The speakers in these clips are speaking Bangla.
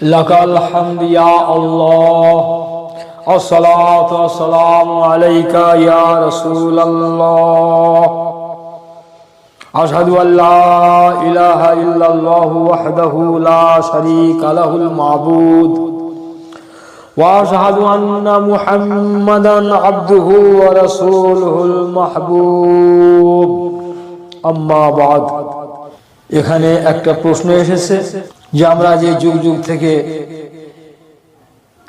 لك الحمد يا الله. الصلاة والسلام عليك يا رسول الله. أشهد أن لا إله إلا الله وحده لا شريك له المعبود. وأشهد أن محمدا عبده ورسوله المحبوب. أما بعد এখানে একটা প্রশ্ন এসেছে। যে আমরা যে যুগ যুগ থেকে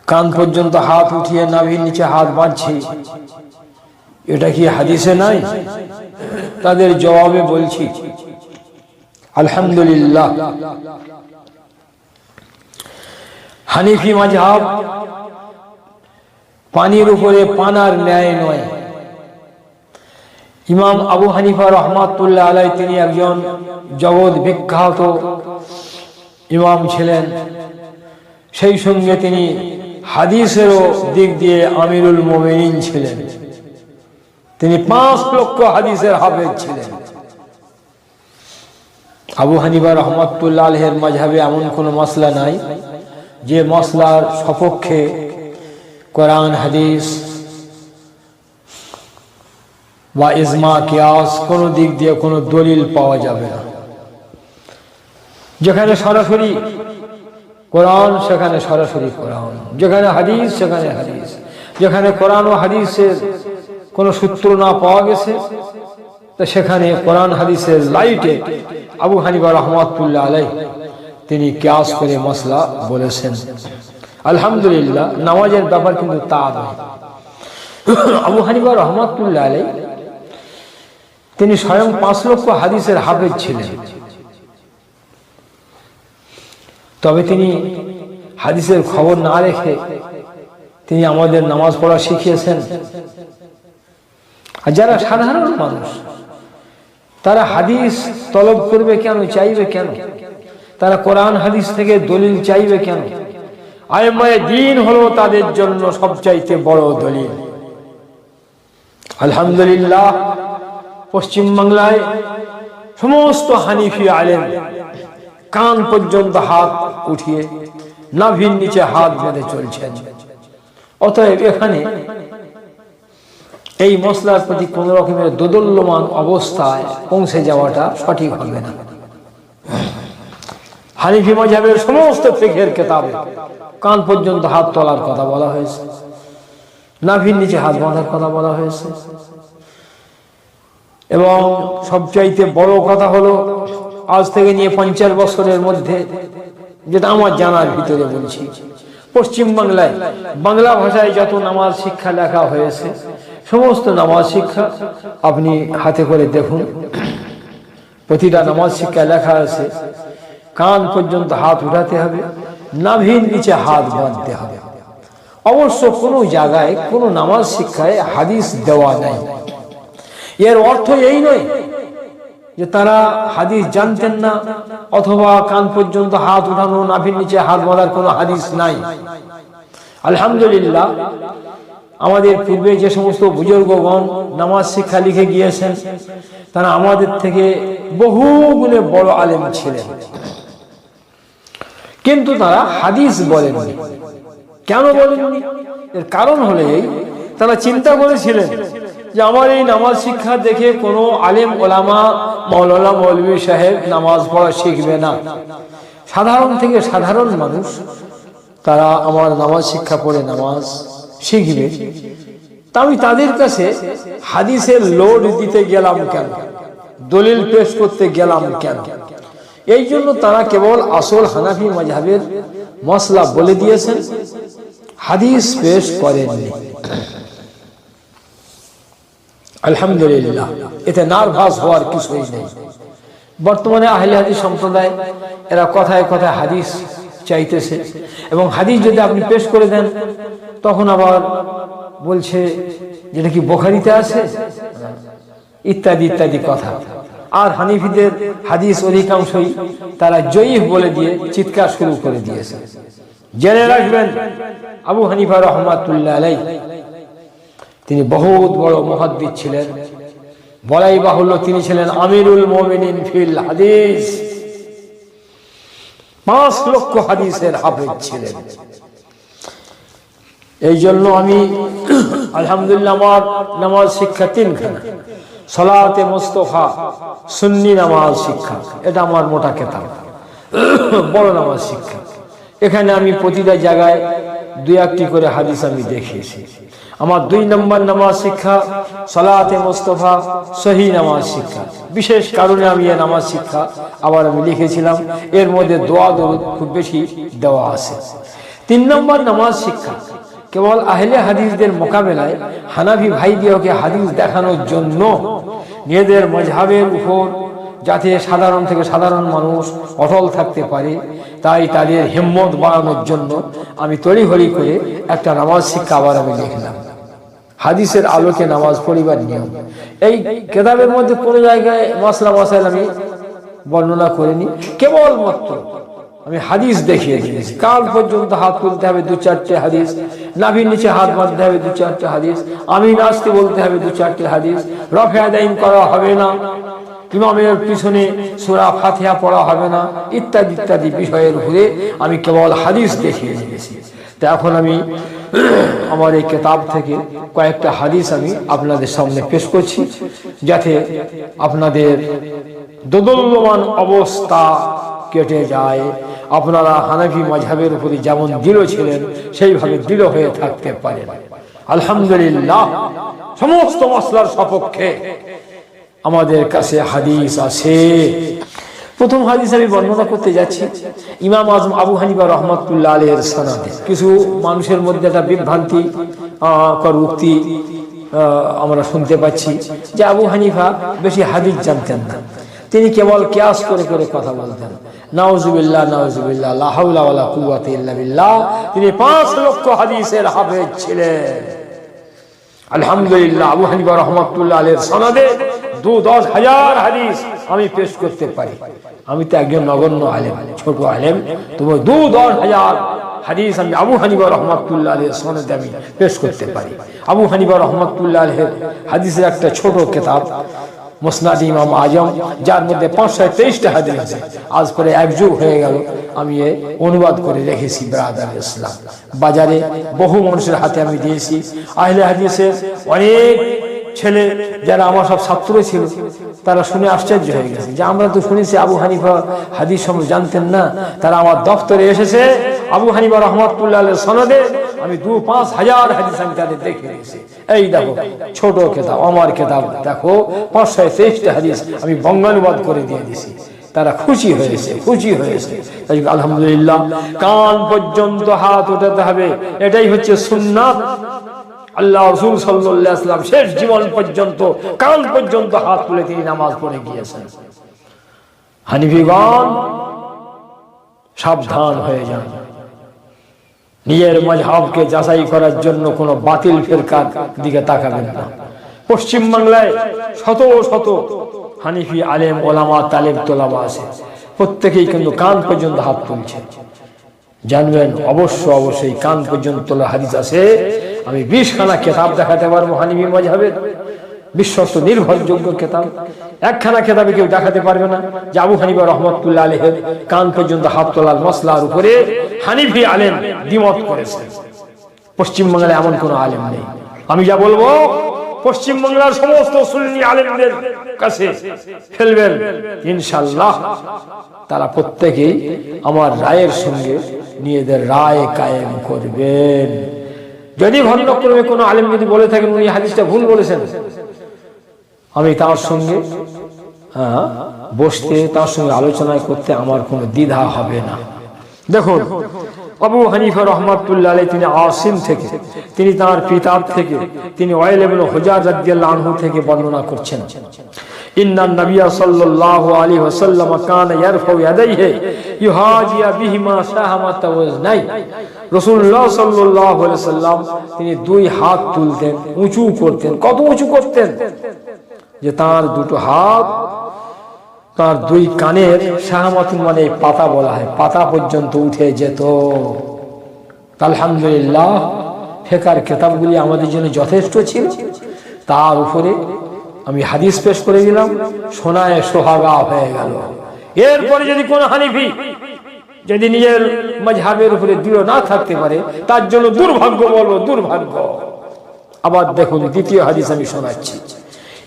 কান পর্যন্ত হাত উঠিয়ে নাভির নিচে হাত বাঁধছি, এটা কি হাদিসে নাই? তাদের জবাবে বলছি, আলহামদুলিল্লাহ। হানিফি মাঝহাব পানির উপরে পানার ন্যায় নয়। ইমাম আবু হানিফা রহমাতুল্লাহ আলাই তিনি একজন জগৎ বিখ্যাত ইমাম ছিলেন। সেই সঙ্গে তিনি হাদিসেরও দিক দিয়ে আমিরুল মোমিনিন ছিলেন। তিনি পাঁচ লক্ষ হাদিসের হাফেজ ছিলেন। আবু হানিফা রহমতুল্লাহ আলহের মাঝাবে এমন কোনো মশলা নাই, যে মশলার সপক্ষে কোরআন, হাদিস বা ইজমা, কিয়াস কোনো দিক দিয়ে কোনো দলিল পাওয়া যাবে না। যেখানে সরাসরি কোরআন, সেখানে সরাসরি কোরআন। যেখানে হাদিস, সেখানে হাদিস। যেখানে কোরআন ও হাদিসের কোনো সূত্র না পাওয়া গেছে, তা সেখানে কোরআন হাদিসের লাইটে আবু হানিবা রহমাতুল্লাহ আলাই তিনি ক্যাস করে মশলা বলেছেন। আলহামদুলিল্লাহ, নামাজের ব্যাপার কিন্তু তা নয়। আবু হানিবা রহমাতুল্লাহ আলাই তিনি স্বয়ং পাঁচ লক্ষ হাদিসের হাফেজ ছিলেন। তবে তিনি হাদিসের খবর না রেখে তিনি আমাদের নামাজ পড়া শিখিয়েছেন। আর যারা সাধারণ মানুষ, তারা হাদিস তলব করবে কেন, চাইবে কেন? তারা কোরআন, হাদিস থেকে দলিল চাইবে কেন? আয়মায় দিন হলো তাদের জন্য সবচাইতে বড় দলিল। আলহামদুলিল্লাহ, পশ্চিমবাংলায় সমস্ত হানিফি আলেম কান পর্যন্ত হাত উঠিয়ে নাভির নিচে হাত বেঁধে চলছেন। অতএব এখানে এই মশলার প্রতি কোন রকমের দোদল্যমান অবস্থায় পৌঁছে যাওয়াটা সঠিক হবে না। হানিফি মজাবের সমস্ত ফেকের কেতাবে কান পর্যন্ত হাত তোলার কথা বলা হয়েছে। নাভির নিচে হাত বাঁধার কথা বলা হয়েছে। এবং সবচাইতে বড় কথা হলো আজ থেকে নিয়ে পঞ্চাশ বছরের মধ্যে, যেটা আমার জানার ভিতরে বলছি। পশ্চিম বাংলায় বাংলা ভাষায় যত নামাজ শিক্ষা লেখা হয়েছে, সমস্ত নামাজ শিক্ষা আপনি হাতে করে দেখুন। প্রতিটা নামাজ শিক্ষা লেখা আছে, কান পর্যন্ত হাত উঠাতে হবে, নাভির নিচে হাত বাঁধতে হবে। অবশ্য কোনো জায়গায় কোনো নামাজ শিক্ষায় হাদিস দেওয়া নাই। এর অর্থ এই নয় যে তারা হাদিস জানতেন না, অথবা কান পর্যন্ত হাত উঠানো, নাভির নিচে হাত বাঁধার কোনো হাদিস নাই। আলহামদুলিল্লাহ, আমাদের পূর্বে যে সমস্ত বুজুর্গগণ নামাজ শিক্ষা লিখে গিয়েছেন, তারা আমাদের থেকে বহু গুণে বড় আলেম ছিলেন। কিন্তু তারা হাদিস বলেননি। কেন বলেননি? এর কারণ হলে তারা চিন্তা করেছিলেন যে আমার এই নামাজ শিক্ষা দেখে কোনো আলেম, ওলামা মৌলানা মৌলবী সাহেব নামাজ পড়া শিখবে না। সাধারণ থেকে সাধারণ মানুষ, তারা আমার নামাজ শিক্ষা পড়ে নামাজ শিখবে। তা আমি তাদের কাছে হাদিসের লোড দিতে গেলাম কেন? দলিল পেশ করতে গেলাম কেন? এই জন্য তারা কেবল আসল হানাফি মজাবের মশলা বলে দিয়েছেন। হাদিস পেশ করেননি। আলহামদুলিল্লাহ, এতে নার্ভাস হওয়ার কিছুই নেই। বর্তমানে আহলে হাদিস সম্প্রদায়, এরা কথায় কথায় হাদিস চাইতেছে। এবং হাদিস যদি আপনি পেশ করে দেন, তখন আবার বলছে যেটা কি বোখারিতে আছে? ইত্যাদি ইত্যাদি কথা। আর হানিফিদের হাদিস অধিকাংশই তারা জয়ীফ বলে দিয়ে চিৎকার শুরু করে দিয়েছে। জেনে রাখবেন, আবু হানিফা রহমাতুল্লাহ আলাই তিনি বহুত বড় মহাদ্দিদ ছিলেন। বলাই বাহুল্য তিনি ছিলেন আমিরুল মোমিনিন ফিল হাদিস। পাঁচ লক্ষ হাদিসের হাফেজ ছিলেন। এই জন্য আমি আলহামদুলিল্লাহ আমার নামাজ শিক্ষা তিনখানা। সলাতে মোস্তফা, সুন্নি নামাজ শিক্ষা, এটা আমার মোটা কেতাব। বড় নামাজ শিক্ষা। এখানে আমি প্রতিটা জায়গায় দুই একটি করে হাদিস আমি দেখিয়েছি। আমার দুই নম্বর নামাজ শিক্ষা, সলাতে মোস্তফা, সহি নামাজ শিক্ষা। বিশেষ কারণে আমি এ নামাজ শিক্ষা আবার আমি লিখেছিলাম। এর মধ্যে দোয়া দরুদ খুব বেশি দেওয়া আছে। তিন নম্বর নামাজ শিক্ষা। কেবল আহলে হাদিসদের মোকাবেলায় হানাফি ভাইদিওকে হাদিস দেখানোর জন্য নিজেদের মজহাবের উপর যাতে সাধারণ থেকে সাধারণ মানুষ অটল থাকতে পারে, তাই তাদের হিম্মত বাড়ানোর জন্য আমি তড়িঘড়ি করে একটা নামাজ শিক্ষা আবার আমি লিখলাম। হাদিসের আলোকে নামাজ পড়িবার নিয়ম। এই কেতাবের মধ্যে কোনো জায়গায় মশলা মশাইল আমি বর্ণনা করিনি কেবলমাত্র আমি হাদিস দেখিয়ে দিয়েছি। কাল পর্যন্ত হাত তুলতে হবে দু চারটে হাদিস নাভির নিচে হাত বাঁধতে হবে দু চারটে হাদিস আমি নাচতে বলতে হবে দু চারটে হাদিস রফে আদাইন করা হবে না ইমামের পিছনে সোরা ফাতিহা পড়া হবে না ইত্যাদি ইত্যাদি বিষয়ের ঘুরে আমি কেবল হাদিস দেখিয়ে দিয়েছি। তা এখন আমি আমার এই কেতাব থেকে কয়েকটা হাদিস আমি আপনাদের সামনে পেশ করছি, যাতে আপনাদের দোদল্যমান অবস্থা কেটে যায়। আপনারা হানাফি মাঝাবের উপরে যেমন দৃঢ় ছিলেন, সেইভাবে দৃঢ় হয়ে থাকতে পারেন। আলহামদুলিল্লাহ, সমস্ত মশলার সপক্ষে আমাদের কাছে হাদিস আছে। প্রথম হাদিস আমি বর্ণনা করতে যাচ্ছি। ইমাম আজম আবু হানিফা রহমতুল্লাহ আলের সনাদে। কিছু মানুষের মধ্যে একটা বিভ্রান্তি কর উক্তি আমরা শুনতে পাচ্ছি যে আবু হানিফা বেশি হাদিস জানতেন না। তিনি কেবল কেয়াস করে করে কথা বলতেন। নাউজুবিল্লাহ নাউজুবিল্লাহ, লা হাওলা ওয়ালা কুওয়াতা ইল্লা বিল্লাহ। তিনি পাঁচ লক্ষ হাদিসের হাফেজ ছিলেন। আলহামদুলিল্লাহ, আবু হানিফা রহমতুল্লাহ আলের সনদে দু দশ হাজার হাদিস আমি পেশ করতে পারি। আমি তো একজন নগণ্য আলেম, ছোট আলেম। তবু দু দশ হাজার হাদিস আমি আবু হানিফা রহমতুল্লাহ আলের সনদে আমি পেশ করতে পারি। আবু হানিফা রহমতুল্লাহ আলের হাদিসের একটা ছোট কেতাব, মুসনাদ ইমাম আজম, যার মধ্যে পাঁচশো তেইশটা হাদিস আছে। আজ পরে একযুগ হয়ে গেল, আমি এ অনুবাদ করে রেখেছি ব্রাদার ইসলাম। বাজারে বহু মানুষের হাতে আমি দিয়েছি। আহলে হাদিসের অনেক ছেলে যারা আমার সব ছাত্র ছিল, তারা শুনে আশ্চর্য হয়ে গেছে যে আমরা তো শুনেছি আবু হানিফা হাদিস সম্বন্ধে জানতেন না। তারা আমার দপ্তরে এসেছে, আবু হানিফা রহমতুল্লাহ সনদে আমি দু পাঁচ হাজার হাদিস আমি তাদের দেখে নিয়েছি। এই দেখো, ছোট কেতাব আমার কেতাব, দেখো পাঁচশো তেইশটা হাদিস আমি বঙ্গানুবাদ করে দিয়ে দিছি তারা খুশি হয়েছে খুশি হয়েছে। আলহামদুলিল্লাহ, কান পর্যন্ত হাত উঠাতে হবে। এটাই হচ্ছে সুন্নাত। আল্লাহ রসুল সাল্লাম শেষ জীবন পর্যন্ত, কাল পর্যন্ত হাত তুলে তিনি নামাজ পড়ে গিয়েছেন। হানিফিগণ সাবধান হয়ে যান। নিজের মজহাবকে যাচাই করার জন্য কোনো বাতিল ফেরকার দিকে তাকাবেন না। পশ্চিম বাংলায় শত শত হানিফি আলেম, ওলামা, তালেব, তোলামা আছে। প্রত্যেকেই কিন্তু কান পর্যন্ত হাত তুলছে। জানবেন অবশ্য, অবশ্যই কান পর্যন্ত তোলা হাদিস আছে। আমি বিশ খানা কেতাব দেখাতে পারব হানিফি মজহাবের। বিশ্বস্ত নির্ভরযোগ্য কেতাব। একখানা কেতাবে কেউ দেখাতে পারবে না যে আবু হানিফা রহমতুল্লাহ আলহের কান পর্যন্ত হাত তোলার মশলার উপরে হানিফি আলেম দ্বিমত করেছে পশ্চিমবাংলায় এমন কোনো আলেম নেই। আমি যা বলব, পশ্চিমবাংলার সমস্ত সুন্নি আলেমদের কাছে ফেলবেন। ইনশাল্লাহ তারা প্রত্যেকেই আমার রায়ের সঙ্গে নিজেদের রায় কায়েম করবেন। যদি ঘটনাক্রমে কোনো আলেম যদি বলে থাকেন উনি হাদিসটা ভুল বলেছেন। আমি তার সঙ্গে হ্যাঁ, বসতে তার সঙ্গে আলোচনা করতে আমার কোনো দ্বিধা হবে না। দেখুন আবু হানিফা রহমাতুল্লাহ তিনি আসিম থেকে, তিনি তার পিতার থেকে, তিনি ওয়াইল এবং হুজার রাদিয়াল্লাহু আনহু থেকে বর্ণনা করছেন। ইন্নান নবিয়া সাল্লাল্লাহু আলাইহি ওয়াসাল্লাম কানা ইয়ারফাউ ইয়াদাইহি, ইউহাজিয়া বিহিমা শাহামাতা ওয়াজনাই। রাসূলুল্লাহ সাল্লাল্লাহু আলাইহি ওয়াসাল্লাম, তিনি দুই হাত তুলতেন, উঁচু করতেন। কত উঁচু করতেন? যে তার দুটো হাত তার দুই কানের শাহমাতুন মানে পাতা বলা হয়। পাতা পর্যন্ত উঠে যেত। আলহামদুলিল্লাহ, ফেকার কেতাবগুলি আমাদের জন্য যথেষ্ট ছিল। তার উপরে আমি হাদিস পেশ করে দিলাম, সোনায় সোহাগা হয়ে গেল। এরপরে যদি কোন হানিফি যদি নিজের মজহাবের উপরে দৃঢ় না থাকতে পারে, তার জন্য দুর্ভাগ্য বলব, দুর্ভাগ্য। আবার দেখুন, দ্বিতীয় হাদিস আমি শোনাচ্ছি।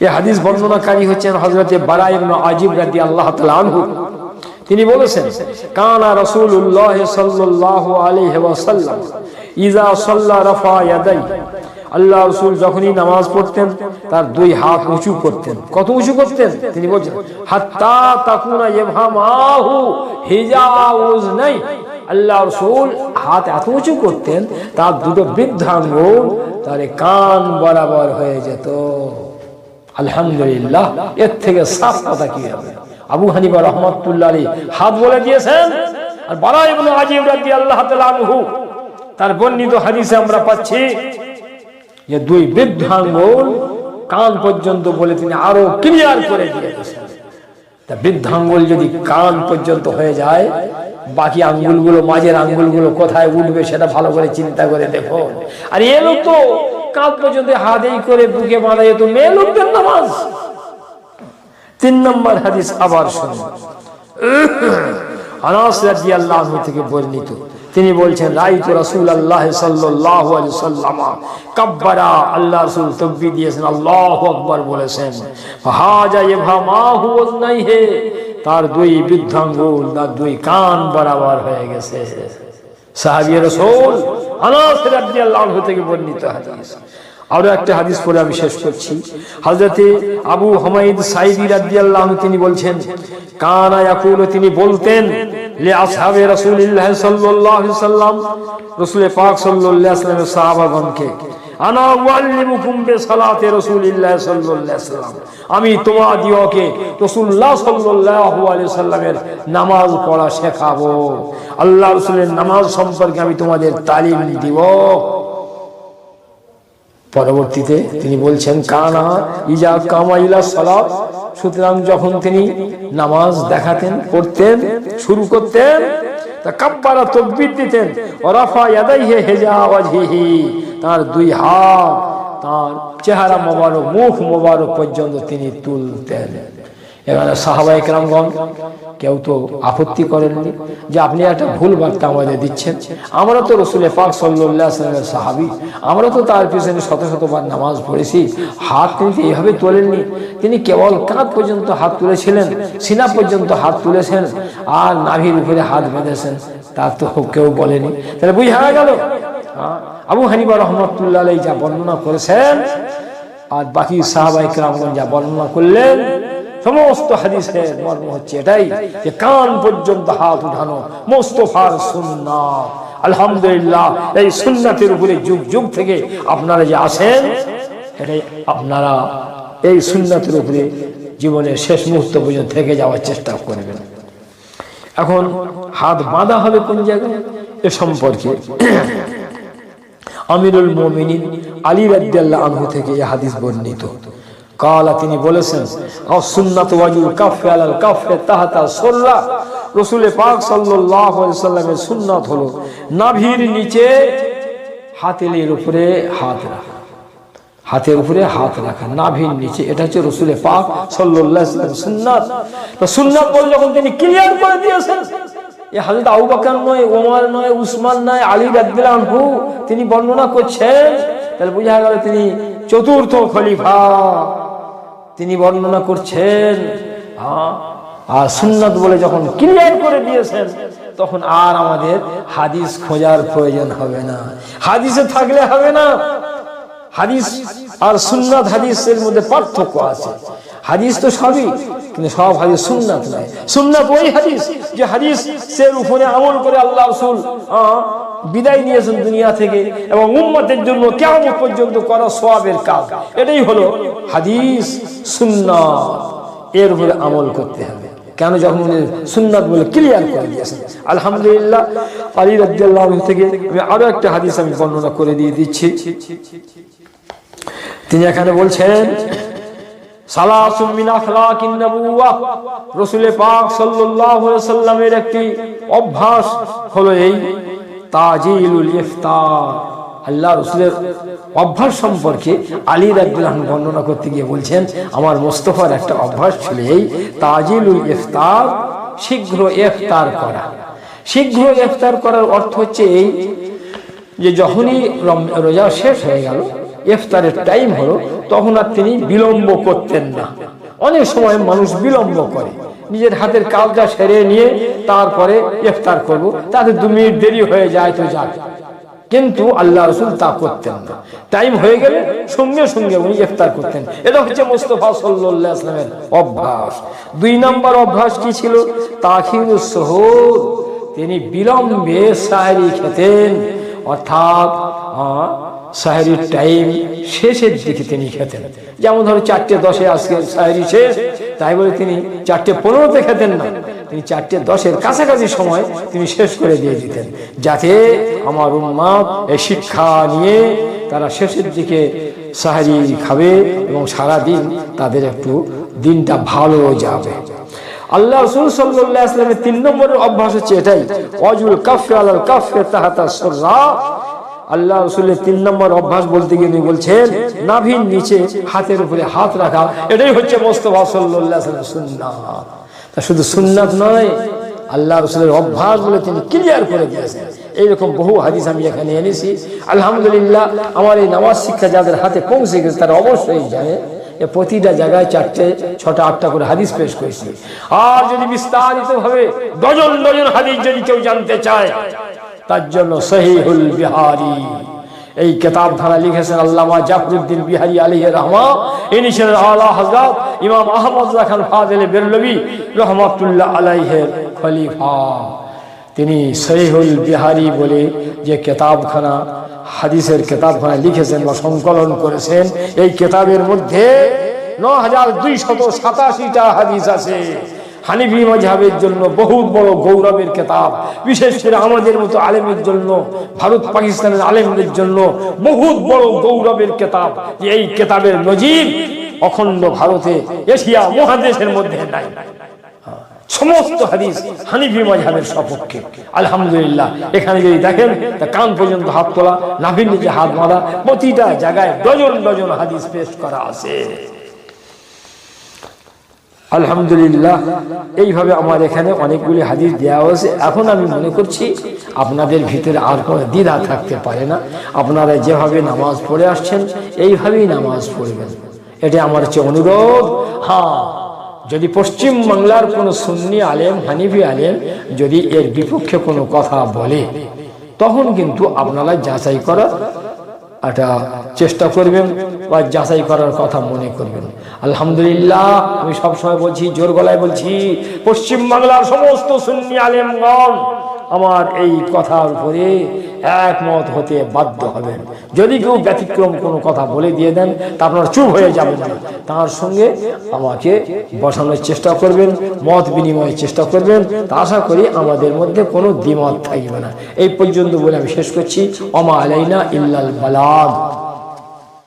এই হাদিস বর্ণনাকারী হচ্ছেন হজরতে বারা ইবনে আজিব রাদি আল্লাহ আনহু। তিনি বলেছেন, কানা রাসূলুল্লাহ সাল্লাল্লাহু আলাইহি ওয়াসাল্লাম ইজা সাল্লা রাফা ইয়াদাই। আল্লাহ রসুল যখনই নামাজ পড়তেন, তার দুই হাত উঁচু করতেন। কত উঁচু করতেন? তিনি বলছেন, হাত্তা তাকুনা ইবহামাহু হিজাউজ নাই। আল্লাহ রসুল হাত এত উঁচু করতেন, তার দুটো বৃদ্ধাঙ্গুল তার কান বরাবর হয়ে যেত। আলহামদুলিল্লাহ, এর থেকে সাফ কথা কি হবে? আবু হানিফা রহমতুল্লাহ আলী হাত বলে দিয়েছেন, আর বারা ইবনে আজিব রাদিয়াল্লাহু তাআলা আনহু, তার বর্ণিত হাদিসে আমরা পাচ্ছি যে দুই বৃদ্ধাঙ্গুল কান পর্যন্ত বলে তিনি আরও ক্লিয়ার করে দিয়ে গেছেন তা বৃদ্ধাঙ্গুল যদি কান পর্যন্ত হয়ে যায়, বাকি আঙ্গুলগুলো, মাঝের আঙ্গুলগুলো কোথায় উঠবে সেটা ভালো করে চিন্তা করে দেখো আর এ লোক তো কান পর্যন্ত হাতেই করে বুকে বাঁধা যেত মেয়ে লোকদের নামাজ। তিন নম্বর হাদিস আবার শুনুন। আনাস রাদিয়াল্লাহু আনহু থেকে বর্ণিত। তিনি বলছেন, রাইতু রাসূলুল্লাহ সাল্লাল্লাহু আলাইহি সাল্লাম কাব্বারা, আল্লাহ রাসূল তাকবীর দিয়েছেন, আল্লাহু আকবার বলেছেন, ফাহাজা ইবহামাহু ওয়াজনাইহি, তার দুই বৃদ্ধাঙ্গুল, তার দুই কান বরাবর হয়ে গেছে। সাহাবী রাসূল আনাস রাদিয়াল্লাহু থেকে বর্ণিত হাদিস। আরও একটা হাদিস পরে আমি শেষ করছি। হযরতে আবু হুমায়দ সাইদি রাদিয়াল্লাহু তিনি বলছেন, কানা ইয়াকুলু তিনি বলতেন, লি আসহাবে রাসূলিল্লাহ সাল্লাল্লাহু আলাইহি সাল্লাম রাসূল পাক সাল্লাল্লাহু আলাইহি সাল্লামের সাহাবাগণকে। আমি তোমাদিওকে রাসূলুল্লাহ সাল্লাল্লাহু আলাইহি নামাজ পড়া শেখাবো। আল্লাহ রাসূলের নামাজ সম্পর্কে আমি তোমাদের তালিম দিব। পরবর্তীতে তিনি বলছেন, কানা ইজা কামাইলা সালাত। সুতরাং যখন তিনি নামাজ দেখাতেন, পড়তেন, শুরু করতেন তা কাব্বারা তকবির দিতেন ওরাফা ইয়াদাইহি হেজা ওয়াজহিহি। তার দুই হাত তার চেহারা মোবারক মুখ মোবারক পর্যন্ত তিনি তুলতেন। এখানে সাহাবাই একরামগণ কেউ তো আপত্তি করেননি যে আপনি একটা ভুল বার্তা আমাদের দিচ্ছেন। আমরা তো রসুলের পাক সাল্লামের সাহাবি। আমরা তো তার পিছনে শত শতবার নামাজ পড়েছি। হাত তিনি এইভাবে তোলেননি। তিনি কেবল কাঁধ পর্যন্ত হাত তুলেছিলেন সিনা পর্যন্ত হাত তুলেছেন আর নাভির উপরে হাত বেঁধেছেন। তা তো কেউ বলেনি। তাহলে বুঝা গেল? হ্যাঁ, আবু হানিবা রহমতুল্লাহ যা বর্ণনা করেছেন, আর বাকি সাহাবাই রামগঞ্জ যা বর্ণনা করলেন, সমস্ত হাদিসের মর্ম হচ্ছে এটাই যে কান পর্যন্ত হাত উঠানো মোস্তফার সুন্নাত আলহামদুলিল্লাহ, এই সুন্নাতের উপরে যুগ যুগ থেকে আপনারা যে আসেন এটাই আপনারা এই সুন্নাতের উপরে জীবনের শেষ মুহূর্ত পর্যন্ত থেকে যাওয়ার চেষ্টা করবেন। এখন হাত বাঁধা হবে কোন জায়গায়? এ সম্পর্কে আমিরুল মোমিনিন আলী রাদিয়াল্লাহু আনহু থেকে এই হাদিস বর্ণিত। কালা তিনি বলেছেন সুন্নাত ওয়াজুল কাফে আলাল কাফে তাহাতা সল্লা। রসুলে পাক সাল্লাল্লাহু আলাইহি সাল্লামের সুন্নাত হলো, নাভির নিচে হাতেলের উপরে হাত রাখা। হাতের উপরে হাত রাখা, নাভির নিচে। এটা হচ্ছে রসুলে পাক সাল্লাল্লাহু আলাইহি সুন্নাত। তো সুন্নাত বলে যখন তিনি ক্লিয়ার করে দিয়েছেন হাজরত আবু বকর নয় ওমর নয় উসমান নয় আলী আনহু তিনি বর্ণনা করছেন। তাহলে বোঝা গেল তিনি চতুর্থ খলিফা। তিনি বর্ণনা করছেন হ্যাঁ, আর সুন্নত বলে যখন ক্লিয়ার করে দিয়েছেন তখন আর আমাদের হাদিস খোঁজার প্রয়োজন হবে না। হাদিসে থাকলে হবে না। হাদিস আর সুন্নাত হাদিসের মধ্যে পার্থক্য আছে। হাদিস তো সবই, কিন্তু সব হাদিস সুন্নাত নয়। সুন্নাত ওই হাদিস যে হাদিস সের উপরে আমল করে আল্লাহ রসুল বিদায় নিয়েছেন দুনিয়া থেকে এবং উম্মতের জন্য কেমন পর্যন্ত করা সোয়াবের কাজ। এটাই হলো হাদিস সুন্নাত। এর উপরে আমল করতে হবে। কেন যখন উনি সুন্নাত বলে ক্লিয়ার করে দিয়েছেন? আলহামদুলিল্লাহ, আলী রাজ্লাহ থেকে আমি আরও একটা হাদিস আমি বর্ণনা করে দিয়ে দিচ্ছি। তিনি এখানে বলছেন একটি অভ্যাস হলো এই তাজিলুল ইফতার। আল্লাহ রসুলের অভ্যাস সম্পর্কে আলী রাব্দুল বর্ণনা করতে গিয়ে বলছেন, আমার মোস্তফার একটা অভ্যাস ছিল এই তাজিলুল ইফতার, শীঘ্র ইফতার করা। শীঘ্র ইফতার করার অর্থ হচ্ছে এই যে যখনই রোজা শেষ হয়ে গেল ইফতারের টাইম হলো তখন আর তিনি বিলম্ব করতেন না। অনেক সময় মানুষ বিলম্ব করে। নিজের হাতের কাজটা সেরে নিয়ে তারপরে ইফতার করব। তাতে দু মিনিট দেরি হয়ে যায় তো যাক। কিন্তু আল্লাহ রসুল তা করতেন না। টাইম হয়ে গেলে সঙ্গে সঙ্গে উনি ইফতার করতেন। এটা হচ্ছে মোস্তফা সাল্লাহ ইসলামের অভ্যাস। দুই নম্বর অভ্যাস কি ছিল? তাখির সহর তিনি বিলম্বে সাহেরি খেতেন। অর্থাৎ আহ, সাহেরির টাইম শেষের দিকে তিনি খেতেন। যেমন ধরো চারটে দশে আজকে সাহেরি শেষ, তাই বলে তিনি চারটে পনেরোতে খেতেন না। তিনি চারটে দশের কাছাকাছি সময় তিনি শেষ করে দিয়ে দিতেন। যাতে আমার উম্মাদ এই শিক্ষা নিয়ে তারা শেষের দিকে সাহারি খাবে এবং সারা দিন তাদের একটু দিনটা ভালো যাবে। আল্লাহ রসুল সাল্লাহ ইসলামের তিন নম্বরের অভ্যাস হচ্ছে এটাই, অজুল কাফে আলাল কাফে তাহাতা সর্রা আল্লাহ রসুলের তিন নম্বর অভ্যাস বলতে গিয়ে বলছেন, নাভির নিচে হাতের উপরে হাত রাখা, এটাই হচ্ছে শুধু সুন্নাত নয়, আল্লাহ রসুলের অভ্যাস বলে তিনি ক্লিয়ার করে দিয়েছেন। এইরকম বহু হাদিস আমি এখানে এনেছি। আলহামদুলিল্লাহ, আমার এই নামাজ শিক্ষা যাদের হাতে পৌঁছে গেছে, তারা অবশ্যই জানে প্রতিটা জায়গায় চারটে, ছটা, আটটা করে হাদিস পেশ করেছি। আর যদি বিস্তারিত ভাবে ডজন ডজন হাদিস যদি কেউ জানতে চায় তার জন্য সহিহুল বিহারি। এই কেতাব ধারা লিখেছেন আল্লামা জাফরুদ্দিন বিহারি আলী রহমা। ইনি ছিলেন আলা হজরত ইমাম আহমদ খান ফাজেল বেরলবি রহমতুল্লাহ আলাইহের খলিফা। তিনি সহিহুল বিহারি বলে যে কেতাবখানা, হাদিসের কেতাবখানা লিখেছেন বা সংকলন করেছেন, এই কেতাবের মধ্যে ন হাজার দুইশত সাতাশিটা হাদিস আছে। হানিফি মজাবের জন্য বহুত বড় গৌরবের কেতাব বিশেষ করে আমাদের মতো আলেমের জন্য, ভারত পাকিস্তানের আলেমদের জন্য বহুত বড় গৌরবের কেতাব এই কেতাবের নজির অখণ্ড ভারতে, এশিয়া মহাদেশের মধ্যে নাই। সমস্ত হাদিস হানিফি মজাবের সপক্ষে। আলহামদুলিল্লাহ, এখানে যদি দেখেন, তা কান পর্যন্ত হাত তোলা, নাভির নিচে হাত মারা প্রতিটা জায়গায় ডজন ডজন হাদিস পেশ করা আছে। আলহামদুলিল্লাহ, এইভাবে আমার এখানে অনেকগুলি হাদিস দেওয়া হয়েছে। এখন আমি মনে করছি আপনাদের ভিতরে আর কোনো দ্বিধা থাকতে পারে না। আপনারা যেভাবে নামাজ পড়ে আসছেন, এইভাবেই নামাজ পড়বেন। এটা আমার হচ্ছে অনুরোধ। হ্যাঁ যদি পশ্চিম বাংলার কোনো সুন্নি আলেম, হানিফি আলেম যদি এর বিপক্ষে কোনো কথা বলে, তখন কিন্তু আপনারা যাচাই করা একটা চেষ্টা করবেন বা যাচাই করার কথা মনে করবেন। আলহামদুলিল্লাহ, আমি সবসময় বলছি, জোর গলায় বলছি, পশ্চিমবাংলার সমস্ত সুন্নি আলেমগণ আমার এই কথার উপরে একমত হতে বাধ্য হবেন। যদি কেউ ব্যতিক্রম কোনো কথা বলে দিয়ে দেন, তা আপনারা চুপ হয়ে যাবেন না। তার সঙ্গে আমাকে বসানোর চেষ্টা করবেন, মত বিনিময়ের চেষ্টা করবেন। তা আশা করি আমাদের মধ্যে কোনো দ্বিমত থাকবে না। এই পর্যন্ত বলে আমি শেষ করছি। অমা আলাইনা ইল্লাল বালাদ